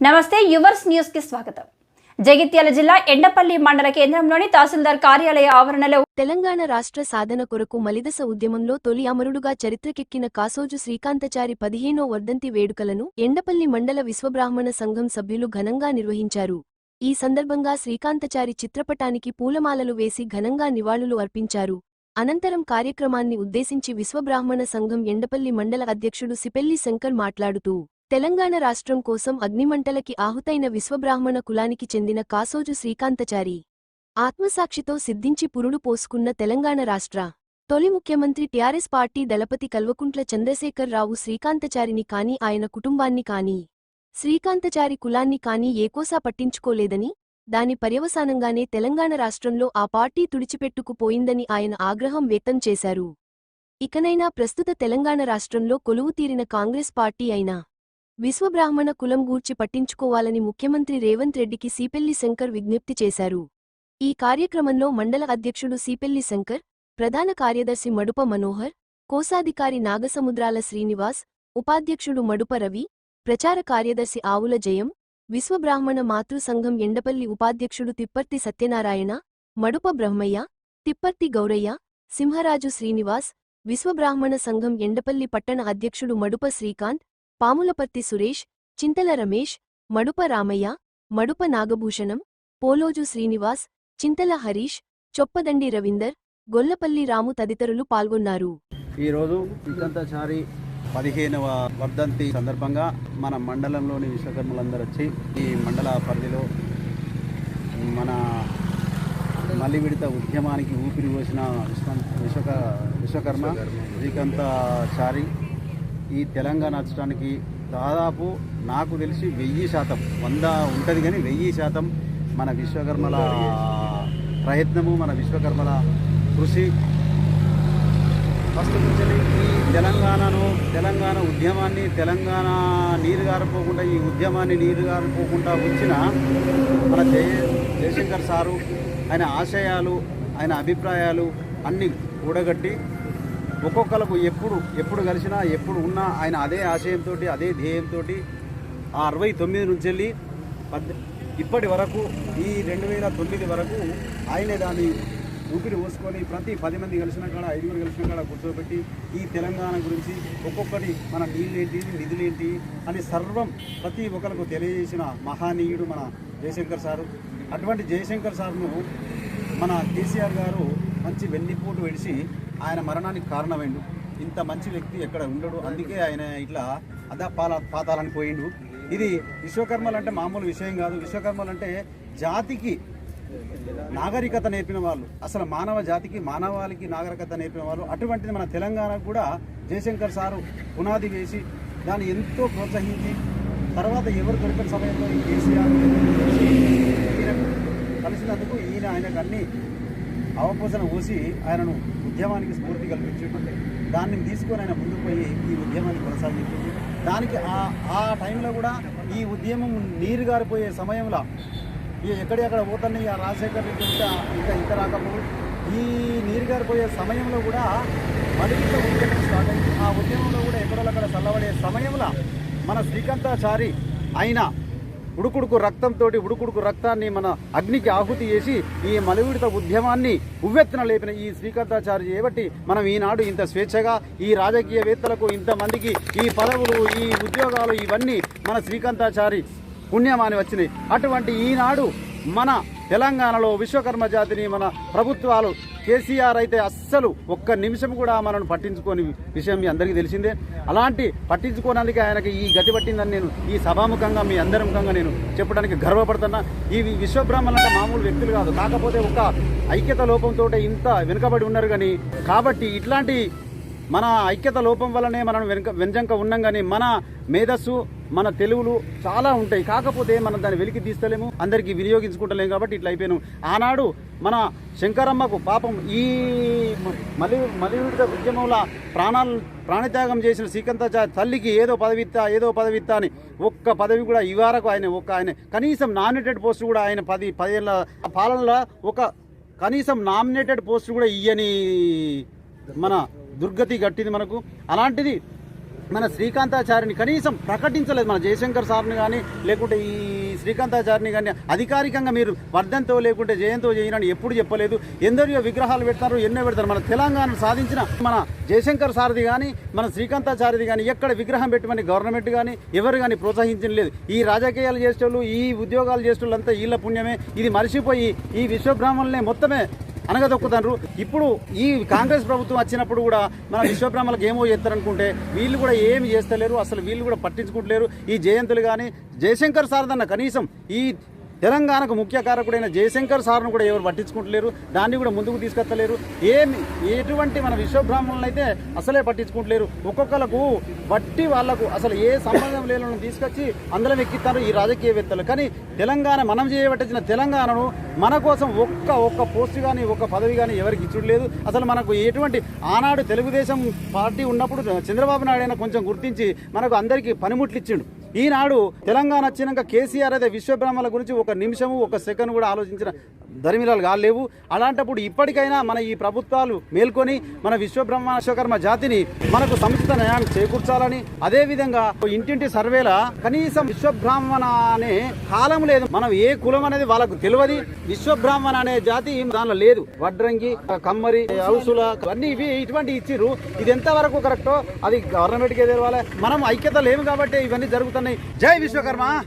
నమస్తే యువర్స్ న్యూస్కి స్వాగతం. జగిత్యాల జిల్లా ఎండపల్లి మండల కేంద్రంలోని తహసీల్దార్ కార్యాలయ ఆవరణలో తెలంగాణ రాష్ట్ర సాధన కొరకు మలిదశ ఉద్యమంలో తొలి అమరుడుగా చరిత్రకెక్కిన కాసోజు శ్రీకాంతచారి పదిహేనో వర్ధంతి వేడుకలను ఎండపల్లి మండల విశ్వబ్రాహ్మణ సంఘం సభ్యులు ఘనంగా నిర్వహించారు. ఈ సందర్భంగా శ్రీకాంతచారి చిత్రపటానికి పూలమాలలు వేసి ఘనంగా నివాళులు అర్పించారు. అనంతరం కార్యక్రమాన్ని ఉద్దేశించి విశ్వబ్రాహ్మణ సంఘం ఎండపల్లి మండల అధ్యక్షుడు సిపెల్లి శంకర్ మాట్లాడుతూ తెలంగాణ రాష్ట్రం కోసం అగ్నిమంటలకి ఆహుతైన విశ్వబ్రాహ్మణ కులానికి చెందిన కాసోజు శ్రీకాంతచారి ఆత్మసాక్షితో సిద్ధించి పురుడు పోసుకున్న తెలంగాణ రాష్ట్ర. తొలి ముఖ్యమంత్రి టిఆర్ఎస్ పార్టీ దళపతి కల్వకుంట్ల చంద్రశేఖర్ రావు శ్రీకాంతచారిని కాని ఆయన కుటుంబాన్ని కాని శ్రీకాంతచారి కులాన్ని కాని ఏకోసా పట్టించుకోలేదని దాని పర్యవసానంగానే తెలంగాణ రాష్ట్రంలో ఆ పార్టీ తుడిచిపెట్టుకుపోయిందని ఆయన ఆగ్రహం వ్యక్తం చేశారు. ఇకనైనా ప్రస్తుత తెలంగాణ రాష్ట్రంలో కొలువుతీరిన కాంగ్రెస్ పార్టీ అయినా విశ్వబ్రాహ్మణ కులం గూర్చి పట్టించుకోవాలని ముఖ్యమంత్రి రేవంత్ రెడ్డికి సీపెల్లి శంకర్ విజ్ఞప్తి చేశారు. ఈ కార్యక్రమంలో మండల అధ్యక్షుడు సీపెల్లి శంకర్ ప్రధాన కార్యదర్శి మడుప మనోహర్ కోశాధికారి నాగసముద్రాల శ్రీనివాస్ ఉపాధ్యక్షుడు మడుప రవి ప్రచార కార్యదర్శి ఆవుల జయం విశ్వబ్రాహ్మణ మాతృసంఘం ఎండపల్లి ఉపాధ్యక్షుడు తిప్పర్తి సత్యనారాయణ మడుప బ్రహ్మయ్య తిప్పర్తి గౌరయ్య సింహరాజు శ్రీనివాస్ విశ్వబ్రాహ్మణ సంఘం ఎండపల్లి పట్టణ అధ్యక్షుడు మడుప శ్రీకాంత్ పాములపర్తి సురేష్ చింతల రమేష్ మడుప రామయ్య మడుప నాగభూషణం పోలోజు శ్రీనివాస్ చింతల హరీష్ చొప్పదండి రవీందర్ గొల్లపల్లి రాము తదితరులు పాల్గొన్నారు. ఈరోజు పదిహేనవ వర్ధంతి సందర్భంగా మన మండలంలోని విశ్వకర్మలందరూ వచ్చి ఈ మండల పరిధిలో మన మల్లి విడత ఉద్యమానికి ఊపిరి పోసిన విశ్వ విశ్వక విశ్వకర్మ శ్రీకాంతాచారి ఈ తెలంగాణ రాష్ట్రానికి దాదాపు నాకు తెలిసి వెయ్యి శాతం వంద ఉంటుంది కానీ వెయ్యి శాతం మన విశ్వకర్మల ప్రయత్నము మన విశ్వకర్మల కృషి ఫస్ట్ నుంచి ఈ తెలంగాణను తెలంగాణ ఉద్యమాన్ని తెలంగాణ నీరు గారిపోకుండా ఈ ఉద్యమాన్ని నీరు గారిపోకుండా వచ్చిన మన జయ జయశంకర్ సారు ఆయన ఆశయాలు ఆయన అభిప్రాయాలు అన్నీ కూడగట్టి ఒక్కొక్కలకు ఎప్పుడు ఎప్పుడు కలిసినా ఎప్పుడు ఉన్నా ఆయన అదే ఆశయంతో అదే ధ్యేయంతో ఆ అరవై తొమ్మిది నుంచి వెళ్ళి పద్ ఇప్పటి వరకు ఈ రెండు వేల తొమ్మిది వరకు ఆయనే దాన్ని ఊపిరి పోసుకొని ప్రతి పది మంది కలిసిన కాడ ఐదుగురు కలిసిన కాడ కూర్చోబెట్టి ఈ తెలంగాణ గురించి ఒక్కొక్కటి మన నీళ్ళేంటి నిధులేంటి అని సర్వం ప్రతి ఒక్కరికి తెలియజేసిన మహానీయుడు మన జయశంకర్ సారు. అటువంటి జయశంకర్ సార్ను మన కేసీఆర్ గారు మంచి వెన్నిపోటు విడిచి ఆయన మరణానికి కారణమైండు. ఇంత మంచి వ్యక్తి ఎక్కడ ఉండడు. అందుకే ఆయన ఇట్లా అదా పాల పాతాలని పోయిండు. ఇది విశ్వకర్మలు అంటే మామూలు విషయం కాదు. విశ్వకర్మలు అంటే జాతికి నాగరికత నేర్పిన వాళ్ళు అసలు మానవ జాతికి మానవాళికి నాగరికత నేర్పిన వాళ్ళు అటువంటిది మన తెలంగాణకు కూడా జయశంకర్ సారు పునాది వేసి దాన్ని ఎంతో ప్రోత్సహించి తర్వాత ఎవరు దొరికిన సమయంలో ఈ కేసీఆర్ కలిసినందుకు ఈయన ఆయనకు అన్ని అవపోసన ఊసి ఆయనను ఉద్యమానికి స్ఫూర్తి కల్పించిండు. దాన్ని తీసుకొని ఆయన ముందుకు పోయి ఈ ఉద్యమాన్ని కొనసాగించింది దానికి ఆ ఆ టైంలో కూడా ఈ ఉద్యమం నీరు గారిపోయే సమయంలో ఎక్కడెక్కడ పోతాన్ని ఆ రాజశేఖర్ రెడ్డి ఇంకా ఇంకా ఇంత రాకపోవు ఈ నీరు గారిపోయే సమయంలో కూడా మళ్ళీ ఉద్యమం స్టార్ట్ అయింది. ఆ ఉద్యమంలో కూడా ఎక్కడోళ్ళక్కడ చల్లబడే సమయంలో మన శ్రీకాంతాచారి అయిన ఉడుకుడుకు రక్తంతో ఉడుకుడుకు రక్తాన్ని మన అగ్నికి ఆహుతి చేసి ఈ మలివిడత ఉద్యమాన్ని ఉవ్వెత్తున లేపిన ఈ శ్రీకాంతాచారి చేయబట్టి మనం ఈనాడు ఇంత స్వేచ్ఛగా ఈ రాజకీయవేత్తలకు ఇంతమందికి ఈ పదవులు ఈ ఉద్యోగాలు ఇవన్నీ మన శ్రీకాంతాచారి పుణ్యమాని వచ్చినాయి. అటువంటి ఈనాడు మన తెలంగాణలో విశ్వకర్మ జాతిని మన ప్రభుత్వాలు కేసీఆర్ అయితే అస్సలు ఒక్క నిమిషం కూడా మనను పట్టించుకోని విషయం మీ అందరికీ తెలిసిందే. అలాంటి పట్టించుకోనందుకే ఆయనకి ఈ గతి పట్టిందని నేను ఈ సభాముఖంగా మీ అందరి ముఖంగా నేను చెప్పడానికి గర్వపడుతున్నా. ఈ విశ్వబ్రహ్మలు మామూలు వ్యక్తులు కాదు. కాకపోతే ఒక ఐక్యత లోపంతో ఇంత వెనుకబడి ఉన్నారు కానీ కాబట్టి ఇట్లాంటి మన ఐక్యత లోపం వల్లనే మనం వెనుక వెంజంక ఉన్నాం కానీ మన మేధస్సు మన తెలుగులు చాలా ఉంటాయి. కాకపోతే మనం దాన్ని వెలికి తీస్తలేము. అందరికీ వినియోగించుకుంటలేము కాబట్టి ఇట్లా అయిపోయాను. ఆనాడు మన శంకరమ్మకు పాపం ఈ మలి మలివిడిత ఉద్యమంలో ప్రాణాలు ప్రాణత్యాగం చేసిన శ్రీకంత తల్లికి ఏదో పదవిత్తా ఏదో పదవిత్తా అని ఒక్క పదవి కూడా ఇవారకు ఆయన ఒక్క ఆయన కనీసం నామినేటెడ్ పోస్ట్ కూడా ఆయన పది పదేళ్ళ పాలనలో ఒక కనీసం నామినేటెడ్ పోస్ట్ కూడా ఇయ్యని మన దుర్గతి గట్టింది మనకు. అలాంటిది మన శ్రీకాంతాచారిని కనీసం ప్రకటించలేదు మన జయశంకర్ సార్ని కానీ లేకుంటే ఈ శ్రీకాంతాచారిని కానీ అధికారికంగా మీరు వర్ధంతో లేకుంటే జయంతో చేయనని ఎప్పుడు చెప్పలేదు. ఎందరో విగ్రహాలు పెడతారు ఎన్నో పెడతారు. మన తెలంగాణ సాధించిన మన జయశంకర్ సారథి కానీ మన శ్రీకాంతాచారిది కానీ ఎక్కడ విగ్రహం పెట్టమని గవర్నమెంట్ కానీ ఎవరు కానీ ప్రోత్సహించడం లేదు. ఈ రాజకీయాలు చేసేవాళ్ళు ఈ ఉద్యోగాలు చేసేటోళ్ళంతా వీళ్ళ పుణ్యమే. ఇది మరిచిపోయి ఈ విశ్వబ్రాహ్మణులే మొత్తమే అనగదొక్కుతారు ఇప్పుడు ఈ కాంగ్రెస్ ప్రభుత్వం వచ్చినప్పుడు కూడా మన విశ్వబ్రహ్మలకు ఏమో చేస్తారనుకుంటే వీళ్ళు కూడా ఏమి చేస్తలేరు అసలు వీళ్ళు కూడా పట్టించుకుంటలేరు. ఈ జయంతులు కానీ జయశంకర్ సారదన్న కనీసం ఈ తెలంగాణకు ముఖ్య కారకుడైన జయశంకర్ సార్ను కూడా ఎవరు పట్టించుకుంటలేరు? దాన్ని కూడా ముందుకు తీసుకెత్తలేరు ఏమి ఎటువంటి మన విశ్వబ్రాహ్మణులను అయితే అసలే పట్టించుకుంటలేరు. ఒక్కొక్కలకు వట్టి వాళ్ళకు అసలు ఏ సంబంధం లేని తీసుకొచ్చి అందులో ఎక్కిస్తారు ఈ రాజకీయవేత్తలు. కానీ తెలంగాణ మనం చేయబట్టించిన తెలంగాణను మన కోసం ఒక్క ఒక్క పోస్ట్ కానీ ఒక్క పదవి కానీ ఎవరికి ఇచ్చుడు అసలు మనకు ఎటువంటి ఆనాడు తెలుగుదేశం పార్టీ ఉన్నప్పుడు చంద్రబాబు నాయుడు కొంచెం గుర్తించి మనకు అందరికీ పనిముట్లు ఇచ్చిండు. ఈనాడు తెలంగాణ వచ్చినాక కేసీఆర్ అదే విశ్వబ్రహ్మల గురించి ఒక నిమిషము ఒక సెకండ్ కూడా ఆలోచించిన ధర్మిలాలు కాలేవు అలాంటప్పుడు ఇప్పటికైనా మన ఈ ప్రభుత్వాలు మేల్కొని మన విశ్వబ్రహ్మ విశ్వకర్మ జాతిని మనకు సముచిత న్యాయం చేకూర్చాలని అదేవిధంగా ఇంటింటి సర్వేల కనీసం విశ్వబ్రాహ్మణ అనే కాలం లేదు. మనం ఏ కులం అనేది వాళ్ళకు తెలియదు. విశ్వబ్రాహ్మణ అనే జాతి దానిలో లేదు. వడ్రంగి కమ్మరి హౌసుల అన్ని ఇవి ఇటువంటి ఇచ్చిర్రు. ఇది ఎంత వరకు కరెక్టో అది గవర్నమెంట్కే తెలవాలి. మనం ఐక్యత లేము కాబట్టి ఇవన్నీ జరుగుతున్నాయి. జై విశ్వకర్మ!